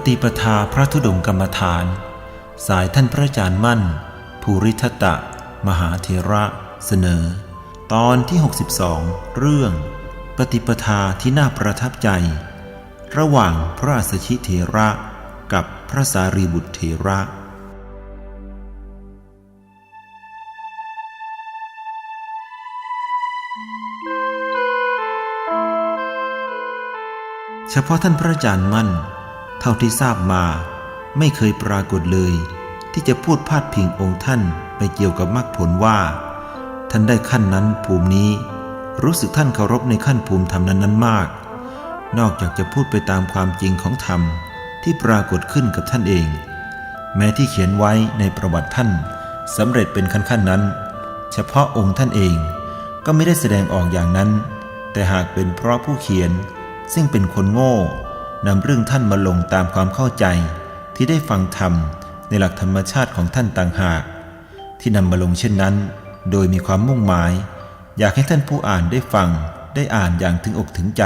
ปฏิปทาพระธุดงกรรมฐาน สายท่านพระอาจารย์มั่น ภูริทัตะ มหาเทระเสนอ ตอนที่ 62 เรื่อง ปฏิปทาที่น่าประทับใจ ระหว่างพระอัสชิเถระกับพระสารีบุตรเถระเฉพาะท่านพระอาจารย์มั่น เท่าที่ทราบมา ไม่เคยปรากฏเลย ที่จะพูดพาดพิงองค์ท่านไปเกี่ยวกับมรรคผลว่า ท่านได้ขั้นนั้นภูมินี้ รู้สึกท่านเคารพในขั้นภูมิธรรมนั้นนั้นมาก นอกจากจะพูดไปตามความจริงของธรรมที่ปรากฏขึ้นกับท่านเอง แม้ที่เขียนไว้ในประวัติท่านสำเร็จเป็นขั้นขั้นนั้น เฉพาะองค์ท่านเองก็ไม่ได้แสดงออกอย่างนั้น แต่หากเป็นเพราะผู้เขียนซึ่งเป็นคนโง่ นำเรื่องท่านมาลงตามความเข้าใจ ที่ได้ฟังธรรมในหลักธรรมชาติของท่านต่างหาก ที่นำมาลงเช่นนั้น โดยมีความมุ่งหมาย อยากให้ท่านผู้อ่านได้ฟัง ได้อ่านอย่างถึงอกถึงใจ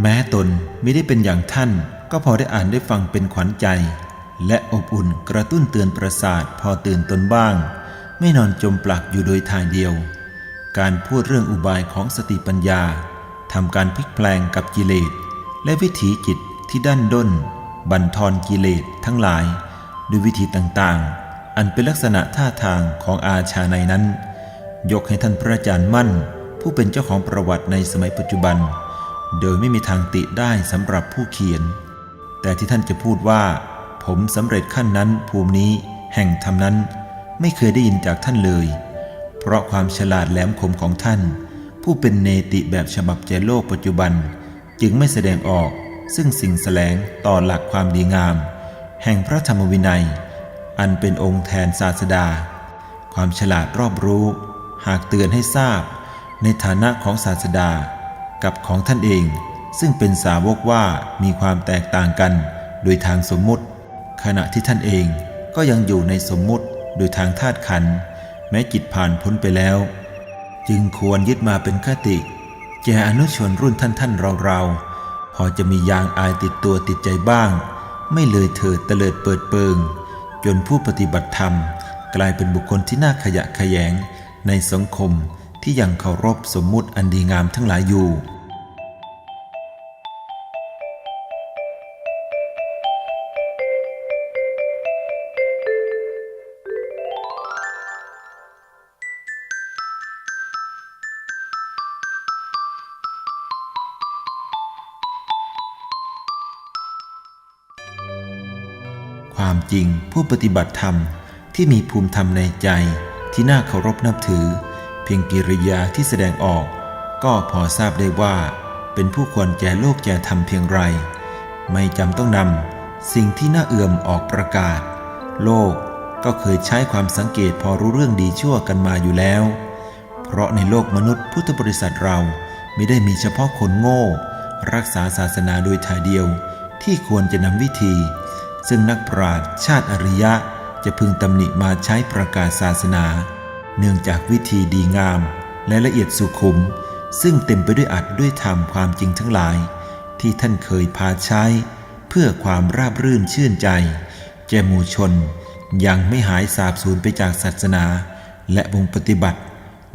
แม้ตนไม่ได้เป็นอย่างท่าน ก็พอได้อ่านได้ฟังเป็นขวัญใจ และอบอุ่นกระตุ้นเตือนประสาทพอตื่นตนบ้าง ไม่นอนจมปลักอยู่โดยทางเดียว การพูดเรื่องอุบายของสติปัญญาทำการพลิกแปลงกับกิเลสและวิถีจิต ที่ด้านด้น บั่นทอนกิเลสทั้งหลาย ด้วยวิธีต่างๆ อันเป็นลักษณะท่าทางของอาชาในนั้น ยกให้ท่านพระอาจารย์มั่น ผู้เป็นเจ้าของประวัติในสมัยปัจจุบัน โดยไม่มีทางติได้สำหรับผู้เขียน แต่ที่ท่านจะพูดว่า ผมสำเร็จขั้นนั้นภูมินี้ แห่งธรรมนั้น ไม่เคยได้ยินจากท่านเลย เพราะความฉลาดแหลมคมของท่าน ผู้เป็นเนติแบบฉบับใจโลกปัจจุบัน จึงไม่แสดงออก ซึ่งสิ่งแสลงต่อหลักความดีงาม แห่งพระธรรมวินัย อันเป็นองค์แทนศาสดา ความฉลาดรอบรู้ หากเตือนให้ทราบ ในฐานะของศาสดา กับของท่านเอง ซึ่งเป็นสาวกว่ามีความแตกต่างกัน โดยทางสมมุติ ขณะที่ท่านเองก็ยังอยู่ในสมมุติโดยทางธาตุขันแม้จิตผ่านพ้นไปแล้ว จึงควรยึดมาเป็นคติแก่อนุชนรุ่นท่านท่านเราเราๆ พอจะมียางอายติดตัวติดใจบ้าง ไม่เลยเถิดเตลิดเปิดเปิง จนผู้ปฏิบัติธรรม กลายเป็นบุคคลที่น่าขยะขยง ในสังคมที่ยังเคารพสมมุติอันดีงามทั้งหลายอยู่ จริง ผู้ปฏิบัติธรรมที่มีภูมิธรรมในใจที่น่าเคารพนับถือ เพียงกิริยาที่แสดงออก ก็พอทราบได้ว่า เป็นผู้ควรแก่โลกแก่ธรรมเพียงไร ไม่จำต้องนำสิ่งที่น่าเอื่อมออกประกาศ โลกก็เคยใช้ความสังเกตพอรู้เรื่องดีชั่วกันมาอยู่แล้ว เพราะในโลกมนุษย์พุทธบริษัทเราไม่ได้มีเฉพาะคนโง่ รักษาศาสนาโดยทายเดียวที่ควรจะนำวิธี ซึ่งนักปราชญ์ชาติอริยะจะพึงตำหนิมาใช้ประกาศศาสนา เนื่องจากวิธีดีงาม และละเอียดสุขุม ซึ่งเต็มไปด้วยอัดด้วยธรรมความจริงทั้งหลาย ที่ท่านเคยพาใช้ เพื่อความราบรื่นชื่นใจ แก่หมู่ชน ยังไม่หายสาบสูญไปจากศาสนา และวงปฏิบัติ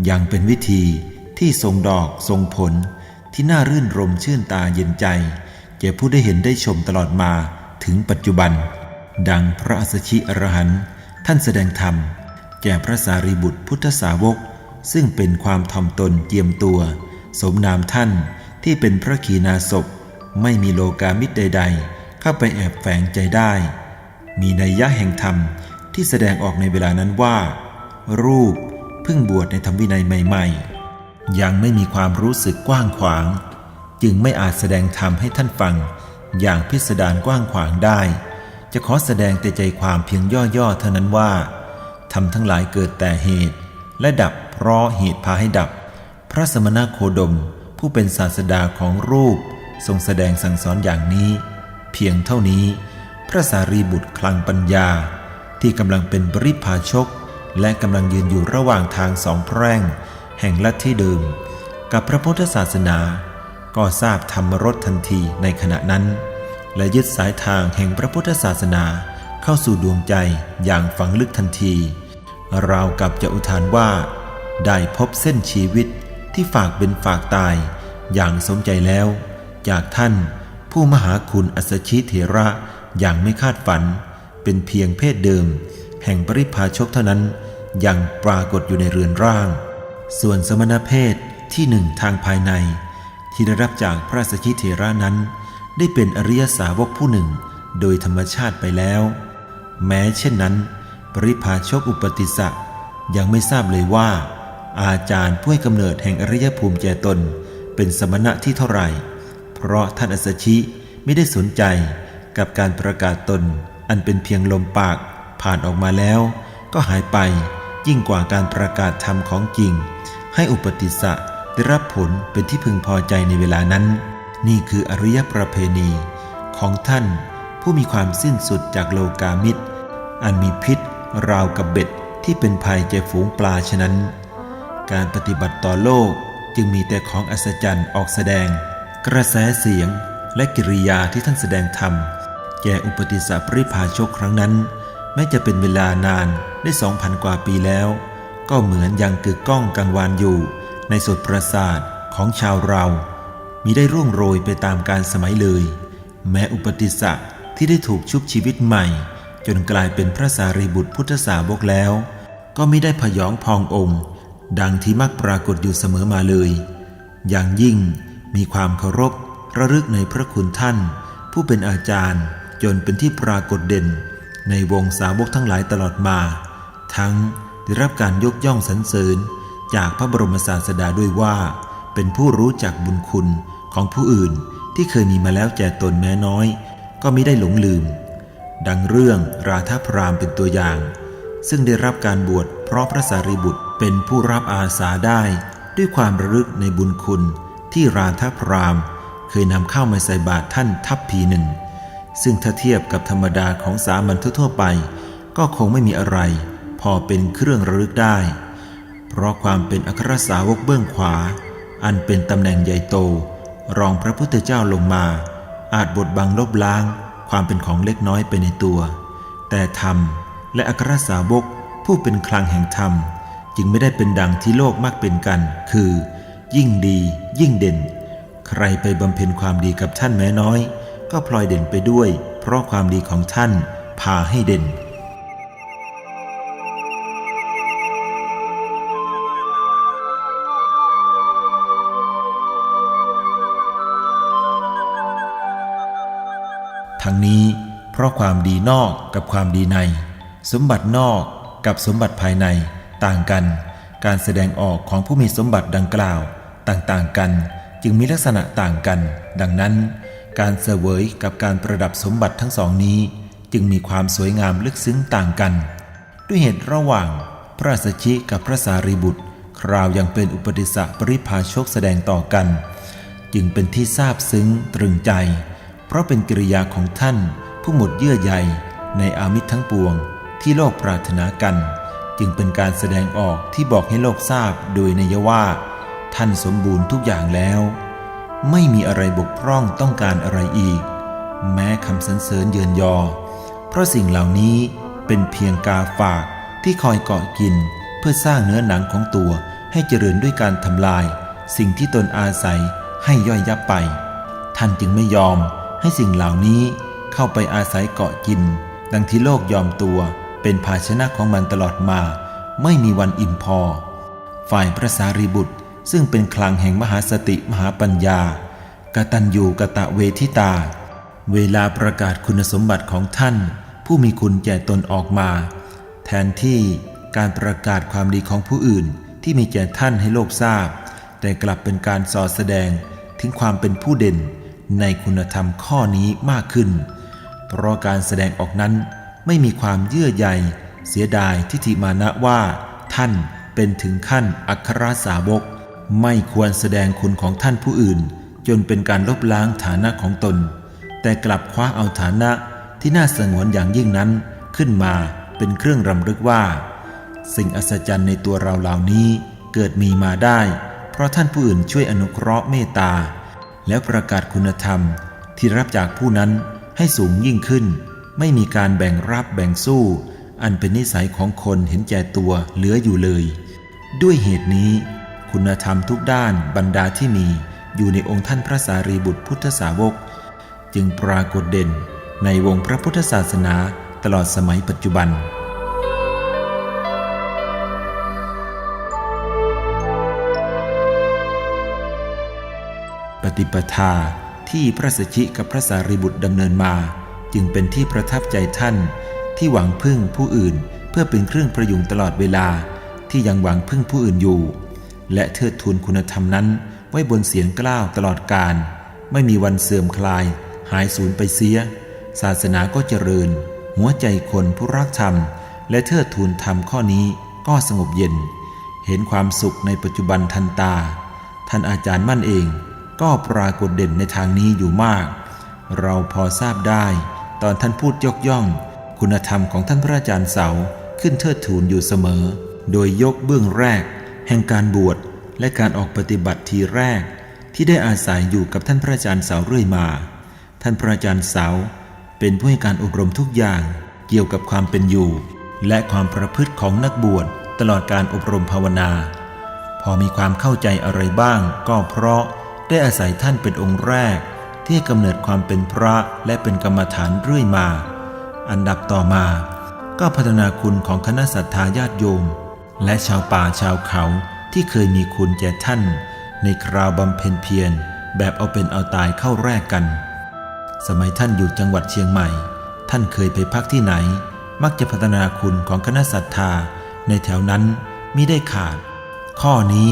ยังเป็นวิธีที่ทรงดอกทรงผล ที่น่ารื่นรมชื่นตาเย็นใจแก่ผู้ได้เห็นได้ชมตลอดมา ถึงปัจจุบัน ดังพระอัสชิอรหันต์ท่านแสดงธรรม แก่พระสารีบุตรพุทธสาวก ซึ่งเป็นความทำตนเจียมตัว สมนามท่านที่เป็นพระขีณาสพไม่มีโลกามิตรใด ๆ เข้าไปแอบแฝงใจได้ มีนัยยะแห่งธรรมที่แสดงออกในเวลานั้นว่า รูปเพิ่งบวชในธรรมวินัยใหม่ ๆ ยังไม่มีความรู้สึกกว้างขวาง จึงไม่อาจแสดงธรรมให้ท่านฟัง อย่างพิสดารกว้างขวางได้ จะขอแสดงแต่ใจความเพียงย่อๆเท่านั้นว่าทำทั้งหลายเกิดแต่เหตุ และดับเพราะเหตุพาให้ดับ พระสมณโคดม ผู้เป็นศาสดาของรูป ทรงแสดงสั่งสอนอย่างนี้ เพียงเท่านี้ พระสารีบุตรคลังปัญญา ที่กำลังเป็นบริพาชก และกำลังยืนอยู่ระหว่างทางสองแพร่ง แห่งลัทธิเดิม กับพระพุทธศาสนา ก็ทราบธรรมรสทันทีในขณะนั้น และยึดสายทางแห่งพระพุทธศาสนาเข้าสู่ดวงใจอย่างฝังลึกทันที ราวกับจะอุทานว่า ได้พบเส้นชีวิตที่ฝากเป็นฝากตายอย่างสมใจแล้ว จากท่านผู้มหาคุณอัสชิเถระอย่างไม่คาดฝัน เป็นเพียงเพศเดิม แห่งปริพาชกเท่านั้นยังปรากฏอยู่ในเรือนร่าง ส่วนสมณเพศที่หนึ่งทางภายใน ที่ได้รับจากพระอัสชิเถระนั้น ได้เป็นอริยสาวกผู้หนึ่งโดยธรรมชาติไปแล้ว แม้เช่นนั้น ปริพาชกอุปติสสะยังไม่ทราบเลยว่า อาจารย์ผู้ให้กำเนิดแห่งอริยภูมิแก่ตน เป็นสมณะที่เท่าไหร่ เพราะท่านอสชิไม่ได้สนใจกับการประกาศตน อันเป็นเพียงลมปากผ่านออกมาแล้ว ก็หายไปยิ่งกว่าการประกาศธรรมของจริง ให้อุปติสสะ ได้รับผลเป็นที่พึงพอใจในเวลานั้น นี่คืออริยประเพณีของท่านผู้มีความสิ้นสุดจากโลกามิตร อันมีพิษราวกับเบ็ดที่เป็นภัยแก่ฝูงปลาฉะนั้น การปฏิบัติต่อโลกจึงมีแต่ของอัศจรรย์ออกแสดง กระแสเสียงและกิริยาที่ท่านแสดงธรรมแก่อุปติสสะปริภาชกครั้งนั้น แม้จะเป็นเวลานานได้สองพันกว่าปีแล้ว ก็เหมือนยังกึกก้องกังวานอยู่ ในสดประสาทของชาวเรา มีได้ร่วงโรยไปตามการสมัยเลย แม้อุปติสสะที่ได้ถูกชุบชีวิตใหม่ จนกลายเป็นพระสารีบุตรพุทธสาวกแล้ว ก็ไม่ได้พยองพององค์ ดังที่มักปรากฏอยู่เสมอมาเลย อย่างยิ่งมีความเคารพระลึกในพระคุณท่าน ผู้เป็นอาจารย์จนเป็นที่ปรากฏเด่น ในวงสาวกทั้งหลายตลอดมา ทั้งได้รับการยกย่องสรรเสริญ จากพระบรมศาสดาด้วยว่า เป็นผู้รู้จักบุญคุณของผู้อื่นที่เคยมีมาแล้วแก่ตนแม้น้อย ก็ไม่ได้หลงลืม ดังเรื่องราธาพรามเป็นตัวอย่าง ซึ่งได้รับการบวชเพราะพระสารีบุตรเป็นผู้รับอาสาได้ด้วยความระลึกในบุญคุณที่ราธาพรามเคยนำเข้ามาใส่บาตรท่านทัพพีหนึ่ง ซึ่งถ้าเทียบกับธรรมดาของสามัญทั่วไป ก็คงไม่มีอะไร พอเป็นเครื่องระลึกได้ เพราะความเป็นอัครสาวกเบื้องขวา อันเป็นตำแหน่งใหญ่โต รองพระพุทธเจ้าลงมา อาจบดบังลบล้าง ความเป็นของเล็กน้อยไปในตัว แต่ธรรมและอัครสาวกผู้เป็นคลังแห่งธรรม จึงไม่ได้เป็นดังที่โลกมากเป็นกัน คือ ยิ่งดียิ่งเด่น ใครไปบำเพ็ญความดีกับท่านแม้น้อย ก็พลอยเด่นไปด้วย เพราะความดีของท่านพาให้เด่น ทั้งนี้เพราะความดีนอกกับความดีใน สมบัตินอกกับสมบัติภายในต่างกัน การแสดงออกของผู้มีสมบัติดังกล่าว ต่างๆกัน จึงมีลักษณะต่างกัน ดังนั้น การเสวยกับการประดับสมบัติทั้งสองนี้ จึงมีความสวยงามลึกซึ้งต่างกัน ด้วยเหตุระหว่าง พระสัชชิกับพระสารีบุตร คราวยังเป็นอุปติสสะปริภาชกแสดงต่อกัน จึงเป็นที่ทราบซึ้งตรึงใจ ราะเป็นกิริยาของท่านผู้หมดเยื่อใยในอามิตรทั้งปวงที่โลกปรารถนากัน จึงเป็นการแสดงออกที่บอกให้โลกทราบโดยนัยว่า ท่านสมบูรณ์ทุกอย่างแล้ว ไม่มีอะไรบกพร่องต้องการอะไรอีก แม้คำสรรเสริญเยือนยอ เพราะสิ่งเหล่านี้เป็นเพียงกาฝากที่คอยเกาะกิน เพื่อสร้างเนื้อหนังของตัวให้เจริญด้วยการทำลาย สิ่งที่ตนอาศัยให้ย่อยยับไป ท่านจึงไม่ยอม ให้สิ่งเหล่านี้เข้าไปอาศัยเกาะกิน ดังที่โลกยอมตัวเป็นภาชนะของมันตลอดมา ไม่มีวันอิ่มพอ ฝ่ายพระสารีบุตรซึ่งเป็นคลังแห่งมหาสติมหาปัญญากตัญญูกะตะเวทิตา เวลาประกาศคุณสมบัติของท่าน ผู้มีคุณแก่ตนออกมา แทนที่การประกาศความดีของผู้อื่นที่มีแก่ท่านให้โลกทราบ แต่กลับเป็นการสอดแสดงถึงความเป็นผู้เด่น ในคุณธรรมข้อนี้มากขึ้น เพราะการแสดงออกนั้นไม่มีความเยื่อใยเสียดายทิฏฐิมานะว่า ท่านเป็นถึงขั้นอัครสาวก ไม่ควรแสดงคุณของท่านผู้อื่น จนเป็นการลบล้างฐานะของตน แต่กลับคว้าเอาฐานะที่น่าสงวนอย่างยิ่งนั้นขึ้นมาเป็นเครื่องรำลึกว่า สิ่งอัศจรรย์ในตัวเราเหล่านี้เกิดมีมาได้ เพราะท่านผู้อื่นช่วยอนุเคราะห์เมตตา แล้วประกาศคุณธรรมที่รับจากผู้นั้นให้สูงยิ่งขึ้น ไม่มีการแบ่งรับแบ่งสู้ อันเป็นนิสัยของคนเห็นแก่ตัวเหลืออยู่เลย ด้วยเหตุนี้ คุณธรรมทุกด้านบรรดาที่มีอยู่ในองค์ท่านพระสารีบุตรพุทธสาวก จึงปรากฏเด่นในวงพระพุทธศาสนาตลอดสมัยปัจจุบัน ฏิปทาที่พระสชิกับพระสารีบุตรดำเนินมา จึงเป็นที่ประทับใจท่าน ที่หวังพึ่งผู้อื่น เพื่อเป็นเครื่องประยุงตลอดเวลาที่ยังหวังพึ่งผู้อื่นอยู่ และเทิดทูนคุณธรรมนั้น ไว้บนเสียงกล้าวตลอดกาลไม่มีวันเสื่อมคลาย หายสูญไปเสีย ศาสนาก็เจริญ หัวใจคนผู้รักธรรม และเทิดทูนธรรมข้อนี้ก็สงบเย็น เห็นความสุขในปัจจุบันทันตา ท่านอาจารย์มั่นเอง ก็ปรากฏเด่นในทางนี้อยู่มาก เราพอทราบได้ตอนท่านพูดยกย่อง คุณธรรมของท่านพระอาจารย์เสาขึ้นเทิดทูนอยู่เสมอ โดยยกเบื้องแรก แห่งการบวชและการออกปฏิบัติทีแรก ที่ได้อาศัยอยู่กับท่านพระอาจารย์เสาเรื่อยมา ท่านพระอาจารย์เสาเป็นผู้ให้การอบรมทุกอย่างเกี่ยวกับความเป็นอยู่ และความประพฤติของนักบวชตลอดการอบรมภาวนา พอมีความเข้าใจอะไรบ้าง ก็เพราะ ได้อาศัยท่านเป็นองค์แรก ที่กำเนิดความเป็นพระและเป็นกรรมฐานเรื่อยมา อันดับต่อมา ก็พัฒนาคุณของคณะสัตยาญาติโยม และชาวป่าชาวเขาที่เคยมีคุณแก่ท่าน ในคราวบำเพ็ญเพียรแบบเอาเป็นเอาตายเข้าแรกกัน สมัยท่านอยู่จังหวัดเชียงใหม่ ท่านเคยไปพักที่ไหน มักจะพัฒนาคุณของคณะศรัทธา ในแถวนั้นมิได้ขาด ข้อนี้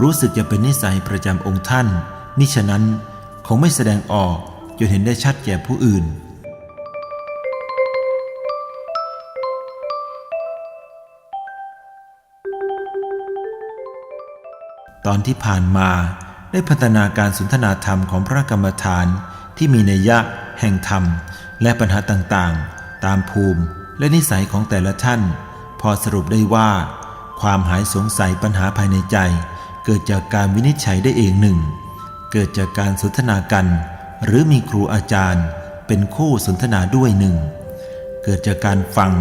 รู้สึกจะเป็นนิสัยประจำองค์ท่าน มิฉะนั้นคงไม่แสดงออกจนเห็นได้ชัดแก่ผู้อื่น ตอนที่ผ่านมาได้พัฒนาการสนทนาธรรมของพระกรรมฐานที่มีนัยยะแห่งธรรม และปัญหาต่างๆ ตามภูมิและนิสัยของแต่ละท่าน พอสรุปได้ว่า ความหายสงสัยปัญหาภายในใจ เกิดจากการวินิจฉัยได้เองหนึ่ง เกิดจากการสนทนากัน หรือมีครูอาจารย์ เป็นคู่สนทนาด้วยหนึ่งเกิดจากการฟัง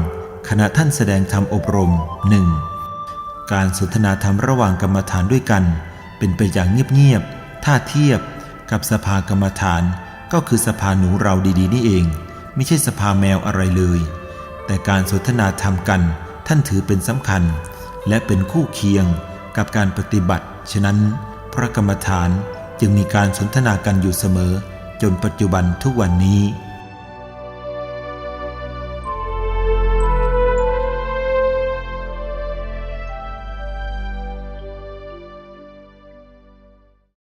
ขณะท่านแสดงธรรมอบรมหนึ่งการสนทนาธรรมระหว่างกรรมฐานด้วยกัน เป็นไปอย่างเงียบๆถ้าเทียบกับสภากรรมฐานก็คือสภาหนูเราดีๆ นี่เอง ไม่ใช่สภาแมวอะไรเลย แต่การสนทนาธรรมกันท่านถือเป็นสำคัญ และเป็นคู่เคียงกับการปฏิบัติ ฉะนั้นพระกรรมฐาน จึงมีการสนทนากันอยู่เสมอ จนปัจจุบันทุกวันนี้